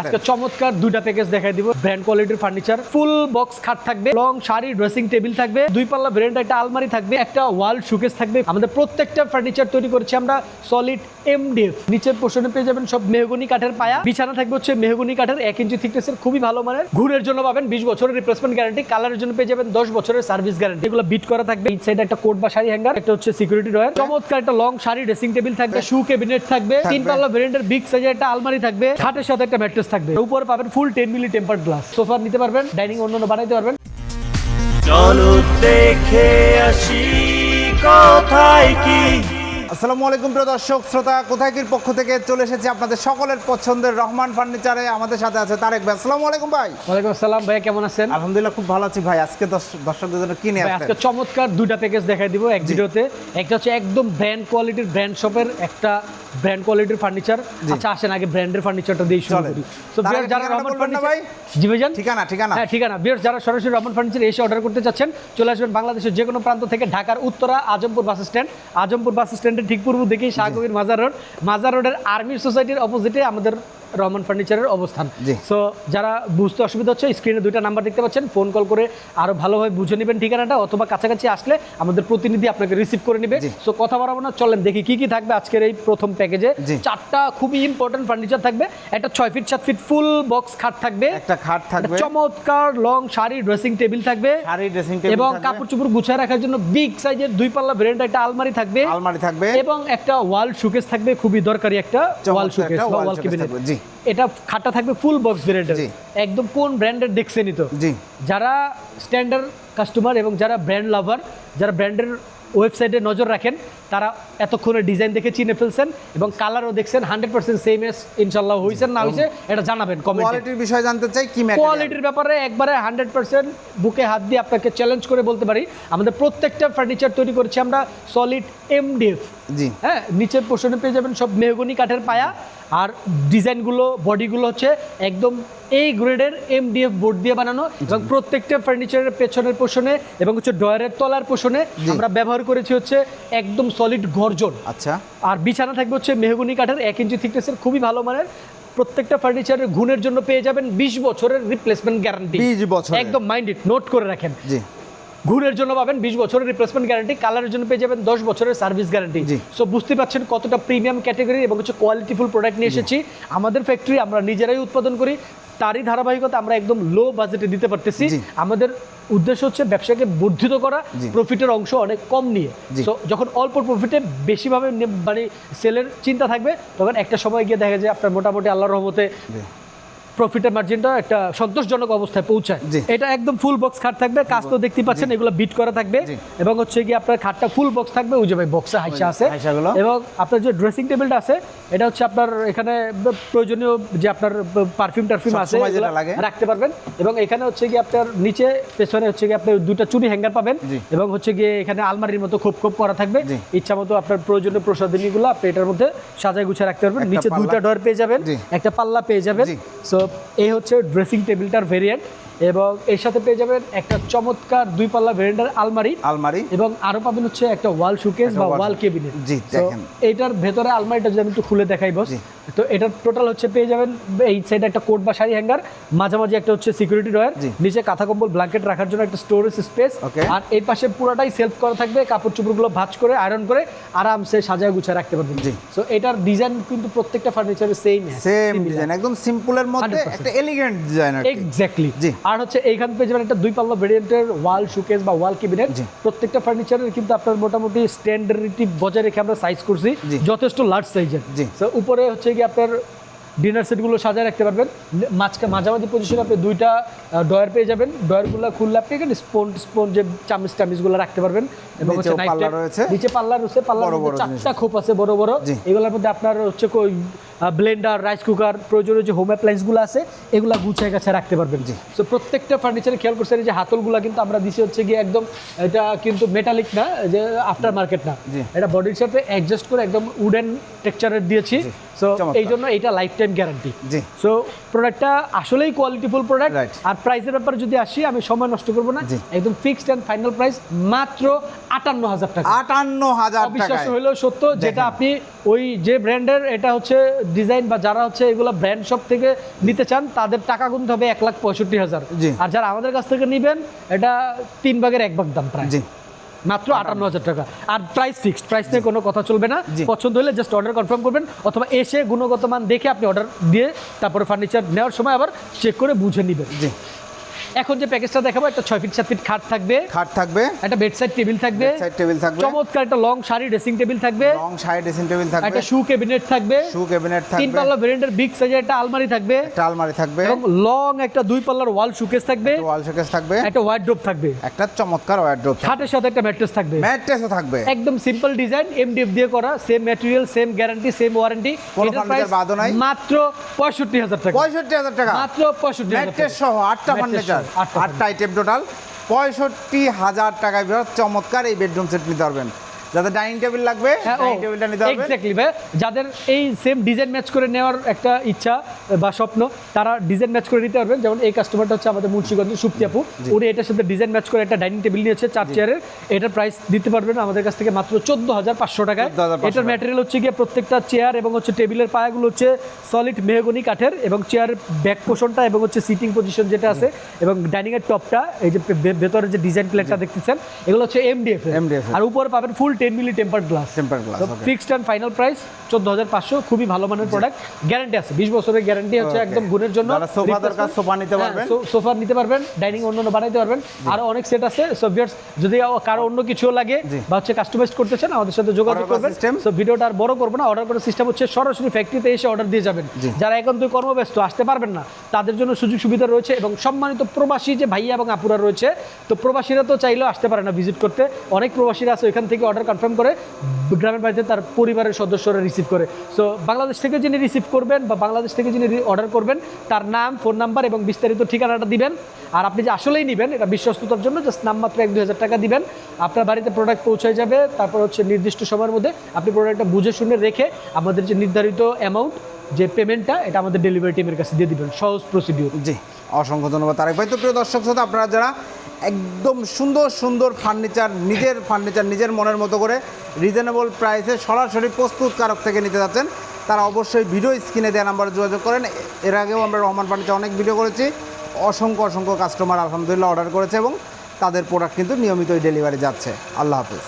আজকে চমৎকার দুইটা প্যাকেজ দেখাই দিব। ব্র্যান্ড কোয়ালিটির ফার্নিচার ফুল বক্স খাট থাকবে লং শাড়ি ড্রেসিং টেবিল থাকবে দুই পাল্লা ব্র্যান্ড একটা আলমারি থাকবে একটা ওয়াল শোকেস থাকবে। আমাদের প্রত্যেকটা ফার্নিচার তৈরি করেছি আমরা সলিড এমডিএফ নিচের পোর্শনে পেয়ে যাবেন সব মেহগনি কাঠের পায়া। বিছানা থাকবে হচ্ছে মেহগনি কাঠের এক ইঞ্চি থিকনেসের খুবই ভালো মানের। ঘুরের জন্য পাবেন বিশ বছরের রিপ্লেসমেন্ট গ্যারান্টি কালারের জন্য পেয়ে যাবেন দশ বছরের সার্ভিস গ্যারান্টি এগুলো বিট করা থাকবে এই সাইডে একটা কোট বা শাড়ি হ্যাঙ্গার একটা হচ্ছে সিকিউরিটি ডয়ার চমৎকার একটা লং শাড়ি ড্রেসিং টেবিল থাকবে শু ক্যাবিনেট থাকবে তিন পাল্লা ব্র্যান্ডের বিগ সাইজের একটা আলমারি থাকবে। খাটের সাথে একটা ম্যাট্রেস থাকবে। উপরে পাবেন full ten milli temper glass সোফার নিতে পারবেন ডাইনিং অন্য বানাইতে পারবেন। চলো দেখে আসি, কোথায় কি? আসসালামু আলাইকুম প্রিয় দর্শক শ্রোতা কোথায় কির পক্ষ থেকে চলে এসেছি আপনাদের সকলের পছন্দের রহমান ফার্নিচারে। আমাদের সাথে আছে তারেক ভাই। আসসালামু আলাইকুম ভাই। ওয়ালাইকুম আসসালাম ভাইয়া কেমন আছেন? আলহামদুলিল্লাহ খুব ভালো আছি ভাই। আজকে দর্শকদের জন্য কি নিয়ে আজকে চমৎকার দুইটা প্যাকেজ দেখাই দিব এক ভিডিওতে। একটা হচ্ছে একদম ব্র্যান্ড কোয়ালিটির ব্র্যান্ড শপের একটা ব্র্যান্ড কোয়ালিটির ফার্নিচার আচ্ছা আসেন আগে ব্র্যান্ডের ফার্নিচারটা দিয়ে শুরু। করি। তো বিয়ার যারা রহমান ফার্নিচার ভাই? জি ভাইজান? ঠিকানা ঠিকানা। হ্যাঁ ঠিকানা। বিয়ার যারা সরাসরি রহমান ফার্নিচার এসে অর্ডার করতে চাচ্ছেন চলে আসবেন বাংলাদেশের যে কোনো প্রান্ত থেকে ঢাকার Uttara Azampur bus stand Azampur bus স্ট্যান্ডের ঠিক পূর্ব দিকেই শাহকবির মাজার রোড। মাজার রোডের আর্মি সোসাইটির অপোজিটে আমাদের রহমান ফার্নিচারের অবস্থান। সো যারা বুঝতে অসুবিধা হচ্ছে স্ক্রিনে দুইটা নাম্বার দেখতে পাচ্ছেন ফোন কল করে আরও ভালোভাবে বুঝে নেবেন ঠিকানাটা অথবা কাছাকাছি আসলে আমাদের প্রতিনিধি আপনাকে রিসিভ করে নেবে। সো কথা বাড়াবো না চলেন দেখি কি কি থাকবে আজকের এই প্রথম প্যাকেজে চারটা খুবই ইম্পর্টেন্ট ফার্নিচার থাকবে একটা ছয় ফিট সাত ফিট ফুল বক্স খাট থাকবে। একটা খাট থাকবে। চমৎকার লং শাড়ি ড্রেসিং টেবিল থাকবে। শাড়ি ড্রেসিং টেবিল এবং কাপড় চোপড় গুছিয়ে রাখার জন্য বিগ সাইজের দুই পাল্লা ব্র্যান্ড একটা আলমারি থাকবে। আলমারি থাকবে। এবং একটা ওয়াল শোকেস থাকবে খুবই দরকারি একটা ওয়াল শোকেস বা ওয়াল ক্যাবিনেট থাকবে, জি। এটা খাটটা থাকবে ফুল বক্স ব্র্যান্ডের একদম কোন ব্র্যান্ডের দেখছেনই তো জি। যারা স্ট্যান্ডার্ড কাস্টমার এবং যারা ব্র্যান্ড লাভার যারা ব্র্যান্ডের ওয়েবসাইটে নজর রাখেন তারা এতক্ষণে ডিজাইন দেখে চিনে ফেলছেন এবং কালারও দেখছেন হান্ড্রেড পার্সেন্ট সেম এস ইনশাল্লাহ হয়েছে না হয়েছে এটা জানাবেন কোয়ালিটির বিষয় জানতে চাই কি কোয়ালিটির ব্যাপারে একবারে হান্ড্রেড পার্সেন্ট বুকে হাত দিয়ে আপনাকে চ্যালেঞ্জ করে বলতে পারি আমাদের প্রত্যেকটা ফার্নিচার তৈরি করেছি আমরা সলিড এমডিএফ জি। হ্যাঁ নিচের পোর্শনে পেয়ে যাবেন সব মেহগনি কাঠের পায়া আর ডিজাইনগুলো বডিগুলো হচ্ছে একদম এই গ্রেডের এমডিএফ বোর্ড দিয়ে বানানো এবং প্রত্যেকটা ফার্নিচারের পেছনের পোষণে এবং হচ্ছে ডয়ারের তলার পোষণে আমরা ব্যবহার করেছি হচ্ছে একদম সলিড গর্জন। আচ্ছা। আর বিছানা থাকবে হচ্ছে মেহগনি কাঠের এক ইঞ্চি থিকনেসের খুবই ভালো মানের। প্রত্যেকটা ফার্নিচারের গুণের জন্য পেয়ে যাবেন বিশ বছরের রিপ্লেসমেন্ট গ্যারান্টি বিশ বছর একদম মাইন্ডেড নোট করে রাখেন। জি। ঘুরের জন্য পাবেন বিশ বছরের রিপ্লেসমেন্ট গ্যারান্টি কালারের জন্য পেয়ে যাবেন দশ বছরের সার্ভিস গ্যারান্টি। সো বুঝতে পারছেন কতটা প্রিমিয়াম ক্যাটাগরি এবং হচ্ছে কোয়ালিটিফুল প্রোডাক্ট নিয়ে এসেছি। আমাদের ফ্যাক্টরি আমরা নিজেরাই উৎপাদন করি তারই ধারাবাহিকতা আমরা একদম লো বাজেটে দিতে পারতেছি। আমাদের উদ্দেশ্য হচ্ছে ব্যবসাকে বর্ধিত করা প্রফিটের অংশ অনেক কম নিয়ে। তো যখন অল্প প্রফিটে বেশিভাবে মানে সেলের চিন্তা থাকবে তখন একটা সময় গিয়ে দেখা যায় আপনার মোটামুটি আল্লাহর রহমতে। প্রফিটের মার্জিনটা একটা সন্তোষজনক অবস্থায় পৌঁছায়। এটা একদম ফুল বক্স খাট থাকবে কাজ তো দেখতে পাচ্ছেন এগুলো বিট করা থাকবে। এবং হচ্ছে কি আপনার খাটটা ফুল বক্স থাকবে ওই যে ভাই বক্সে হাইসা আছে। এবং আপনার যে ড্রেসিং টেবিলটা আছে এটা হচ্ছে আপনার এখানে প্রয়োজনীয় যে আপনার পারফিউম টারফিউম আছে। রাখতে পারবেন। এবং এখানে হচ্ছে কি আপনার নিচে পেছনে হচ্ছে কি আপনার দুটা চুরি হ্যাঙ্গার পাবেন। এবং হচ্ছে গিয়ে এখানে আলমারির মতো খোপ খোপ করা থাকবে। ইচ্ছা মতো আপনার প্রয়োজনীয় প্রসাধনীগুলো আপনি এটার মধ্যে সাজায় গুছিয়ে রাখতে পারবেন। নিচে। দুইটা ডর পেয়ে যাবেন একটা পাল্লা পেয়ে যাবেন। সো এই হচ্ছে ড্রেসিং টেবিলটার ভেরিয়েন্ট এবং এর সাথে পেয়ে যাবেন একটা চমৎকার দুই পাল্লা ভেরিয়েন্টের আলমারি। আলমারি। এবং আরও পাবেন হচ্ছে একটা ওয়াল শোকেস বা ওয়াল কেবিনেট জি, দেখেন। এইটার ভেতরে আলমারিটা যদি আমি একটু খুলে দেখাই বস তো এটার টোটাল হচ্ছে পেয়ে যাবেন এই সাইডে একটা কোট বা শাড়ি হ্যাঙ্গার মাঝামাঝি একটা হচ্ছে সিকিউরিটি ডয়ার নিচে কাঁথা কম্বল ব্ল্যাঙ্কেট রাখার জন্য একটা স্টোরেজ স্পেস. আর এই পাশে পুরোটাই সেলফ করা থাকবে কাপড় চোপড়গুলো ভাঁজ করে আয়রন করে আরামসে সাজায় গুছিয়ে রাখতে পারবেন। জি। সো এটার ডিজাইন কিন্তু প্রত্যেকটা ফার্নিচারের সেম সেম ডিজাইন একদম সিম্পলের মধ্যে একটা এলিগেন্ট ডিজাইন এক্স্যাক্টলি জি। আর হচ্ছে এইখান পেয়ে যাবেন একটা দুই পাল্লা ভেরিয়েন্টের ওয়াল শোকেস বা ওয়াল ক্যাবিনেট প্রত্যেকটা ফার্নিচারের কিন্তু আপনার মোটামুটি স্ট্যান্ডার্ডিটি বজায় রেখে আমরা সাইজ করছি যথেষ্ট লার্জ সাইজের উপরে হচ্ছে কি আপনার ডিনার সেটগুলো সাজায় রাখতে পারবেন। মাঝখানে মাঝামাঝি পজিশনে আপনি দুইটা ডয়ার পেয়ে যাবেন। ডয়ারগুলো খুললে আপনি এখানে স্পোন স্পোন যে চামিচ টামিচগুলো রাখতে পারবেন। এবং হচ্ছে পাল্লা রয়েছে। নিচে পাল্লা রয়েছে মধ্যে চারটা খোপ আছে বড় বড়। এগুলোর মধ্যে আপনার হচ্ছে ব্লেন্ডার রাইস কুকার প্রয়োজনীয় যে হোম অ্যাপ্লায়েন্সগুলো আছে এগুলা গুছিয়ে গাছে রাখতে পারবেন জি। তো প্রত্যেকটা ফার্নিচারে খেয়াল করছেন যে হাতলগুলা কিন্তু আমরা দিছি হচ্ছে গিয়ে একদম এটা কিন্তু মেটালিক না যে আফটার মার্কেট না এটা বডির সাথে অ্যাডজাস্ট করে একদম উডেন টেক্সচারের দিয়েছি। সো এই জন্য এটা লাইফ টাইম গ্যারান্টি জি। সো প্রোডাক্টটা আসলেই কোয়ালিটিফুল প্রোডাক্ট আর প্রাইসের ব্যাপারে যদি আসি আমি সময় নষ্ট করব না। একদম ফিক্সড অ্যান্ড ফাইনাল প্রাইস মাত্র আটান্ন হাজার টাকা। আটান্ন হাজার অবিশ্বাস্য টাকায়। হলেও সত্য যেটা আপনি ওই যে ব্র্যান্ডের এটা হচ্ছে ডিজাইন বা যারা হচ্ছে এগুলো ব্র্যান্ড শপ থেকে নিতে চান তাদের টাকা গুনতে হবে এক লাখ পঁয়ষট্টি হাজার। আর যারা আমাদের কাছ থেকে নেবেন এটা তিন ভাগের এক ভাগ দাম প্রায়। মাত্র আটান্ন হাজার টাকা। আর প্রাইস ফিক্সড প্রাইস নিয়ে কোনো কথা চলবে না। পছন্দ হলে জাস্ট অর্ডার কনফার্ম করবেন অথবা এসে গুণগত মান দেখে আপনি অর্ডার দিয়ে তারপরে ফার্নিচার নেওয়ার সময় আবার চেক করে বুঝে নেবেন। জি। এখন যে প্যাকেজটা দেখাবো একটা ছয় ফিট সাত ফিট খাট থাকবে। খাট থাকবে। একটা বেড সাইড টেবিল থাকবে। সাইড টেবিল থাকবে। চমৎকার একটা লং শাড়ি ড্রেসিং টেবিল থাকবে। লং সাইড ড্রেসিং টেবিল থাকবে। একটা শু ক্যাবিনেট থাকবে। শু ক্যাবিনেট তিন পাল্লা ভেরিয়েন্টের বিগ সাইজের একটা আলমারি থাকবে। একটা আলমারি থাকবে। এবং লং একটা দুই পাল্লার ওয়াল শোকেস থাকবে ওয়াল শোকেস থাকবে। একটা ওয়ার্ড্রোপ থাকবে। একটা চমৎকার ওয়ার্ড্রোব খাটের সাথে একটা ম্যাট্রেস থাকবে। ম্যাট্রেসও থাকবে। একদম সিম্পল ডিজাইন এমডিএফ দিয়ে করা same material same guarantee same warranty কোনো furniture বাদও নাই? মাত্র পঁয়ষট্টি হাজার টাকা। পঁয়ষট্টি হাজার টাকা। মাত্র পঁয়ষট্টি হাজার ম্যাট্রেস টাকা। সহ আটটা ফার্নিচার আটটা আটটা আইটেম টোটাল পঁয়ষট্টি হাজার টাকায় চমৎকার এই বেডরুম সেট নিতে পারবেন। যাদের ডাইনিং টেবিল লাগবে হ্যাঁ, ডাইনিং টেবিলটা নিতে পারবেন এক্স্যাক্টলি ভাই। যাদের এই সেম ডিজাইন ম্যাচ করে নেওয়ার একটা ইচ্ছা বা স্বপ্ন তারা ডিজাইন ম্যাচ করে নিতে পারবেন। যেমন এই কাস্টমারটা হচ্ছে আমাদের মুন্সিগঞ্জের সুপ্তি আপু। উনি এটার সাথে ডিজাইন ম্যাচ করে একটা ডাইনিং টেবিল নিয়েছে চার চেয়ারের এটার প্রাইস দিতে পারবেন আমাদের কাছ থেকে মাত্র চোদ্দ হাজার পাঁচশো টাকায়। 14,500 এটার ম্যাটেরিয়াল হচ্ছে গিয়ে প্রত্যেকটা চেয়ার এবং হচ্ছে টেবিলের পায়াগুলো হচ্ছে সলিড মেহগনি কাঠের এবং চেয়ারের ব্যাক পোষণটা এবং হচ্ছে সিটিং পজিশন যেটা আছে এবং ডাইনিং এর টপটা এই যে ভেতরে যে ডিজাইন প্লেটটা দেখতেছেন এগুলো হচ্ছে এমডিএফ MDF আর উপরে পাবেন full ten milli temper glass temper glass okay fixed and final price চোদ্দ হাজার পাঁচশো খুবই ভালো মানের প্রোডাক্ট গ্যারান্টি আছে বিশ বছরের গ্যারান্টি হচ্ছে একদম গুণের জন্য। দরকার, নিতে পারবেন। সোফা নিতে পারবেন ডাইনিং বানাইতে পারবেন। আরও অনেক সেট আছে। সো ভিউয়ার্স যদি কারও অন্য কিছু লাগে বা হচ্ছে কাস্টমাইজ করতে চান আমাদের সাথে যোগাযোগ করবেন? সো ভিডিওটা আর বড় করব না অর্ডার করার সিস্টেম হচ্ছে সরাসরি ফ্যাক্টরিতে এসে অর্ডার দিয়ে যাবেন। যারা কর্মব্যস্ত আসতে পারবেন না তাদের জন্য সুযোগ সুবিধা রয়েছে এবং সম্মানিত প্রবাসী যে ভাইয়া এবং আপুরা রয়েছে তো প্রবাসীরা তো চাইলেও আসতে পারে না ভিজিট করতে। অনেক প্রবাসীরা আছে ওইখান থেকে অর্ডার কনফার্ম করে গ্রামের বাড়িতে তার পরিবারের সদস্যরা রিসিভ করে। সো বাংলাদেশ থেকে যিনি রিসিভ করবেন বা বাংলাদেশ থেকে যিনি অর্ডার করবেন, তার নাম ফোন নাম্বার এবং বিস্তারিত ঠিকানাটা দিবেন। আর আপনি যে আসলেই নেবেন, এটা বিশ্বস্ততার জন্য জাস্ট নামমাত্র এক, দুই হাজার টাকা দিবেন। আপনার বাড়িতে প্রোডাক্ট পৌঁছে যাবে, তারপর হচ্ছে নির্দিষ্ট সময়ের মধ্যে আপনি প্রোডাক্টটা বুঝে শুনে রেখে আমাদের যে নির্ধারিত অ্যামাউন্ট যে পেমেন্টটা এটা আমাদের ডেলিভারি টিমের কাছে দিয়ে দিবেন। সহজ প্রসিডিউর জি, অসংখ্য ধন্যবাদ। তারেক ভাই, তো প্রিয় দর্শক শ্রোতা আপনারা যারা একদম সুন্দর সুন্দর ফার্নিচার নিজের ফার্নিচার নিজের মনের মতো করে রিজনেবল প্রাইসে সরাসরি প্রস্তুতকারক থেকে নিতে যাচ্ছেন। তারা অবশ্যই ভিডিও স্ক্রিনে দেওয়া নাম্বারে যোগাযোগ করেন। এর আগেও আমরা রহমান ফার্নিচার অনেক ভিডিও করেছি। অসংখ্য অসংখ্য কাস্টমার আলহামদুলিল্লাহ অর্ডার করেছে এবং তাদের প্রোডাক্ট কিন্তু নিয়মিতই ডেলিভারি যাচ্ছে। আল্লাহ হাফিজ।